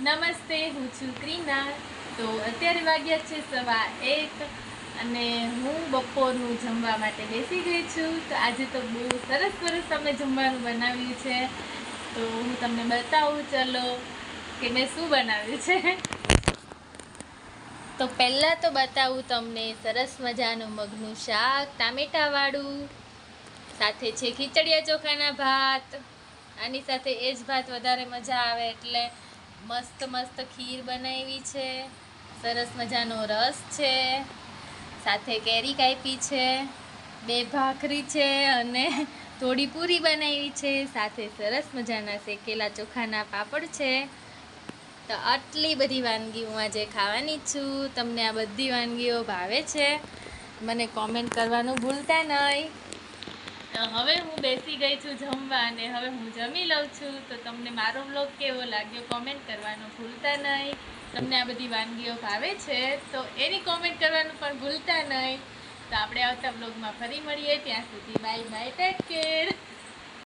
નમસ્તે, હું છું ક્રીના. તો અત્યારે વાગ્યા છે સવા એક અને હું બપોરનું જમવા માટે બેસી ગઈ છું. તો આજે તો બહુ સરસ સરસ તમે જમવાનું બનાવ્યું છે. તો હું તમને બતાવું, ચલો, કે મેં શું બનાવ્યું છે. તો પહેલાં તો બતાવું તમને સરસ મજાનું મગનું શાક, ટામેટાવાળું, સાથે છે ખીચડિયા ચોખાના ભાત. આની સાથે એ જ ભાત વધારે મજા આવે એટલે મસ્ત મસ્ત ખીર બનાવી છે. સરસ મજાનો રસ છે. સાથે કેરી કાપી છે. બે ભાખરી છે અને થોડી પૂરી બનાવી છે. સાથે સરસ મજાના શેકેલા ચોખાના પાપડ છે. તો આટલી બધી વાનગી હું આજે ખાવાની છું. તમને આ બધી વાનગીઓ ભાવે છે. મને કોમેન્ટ કરવાનું ભૂલતા નહીં. હવે હું બેસી ગઈ છું જમવા અને હવે હું જમી લઉં છું. તો તમને મારો બ્લોગ કેવો લાગ્યો કોમેન્ટ કરવાનું ભૂલતા નહીં. તમને આ બધી વાનગીઓ ભાવે છે તો એની કોમેન્ટ કરવાનું પણ ભૂલતા નહીં. તો આપણે આવતા બ્લોગમાં ફરી મળીએ. ત્યાં સુધી બાય બાય ટેક કેર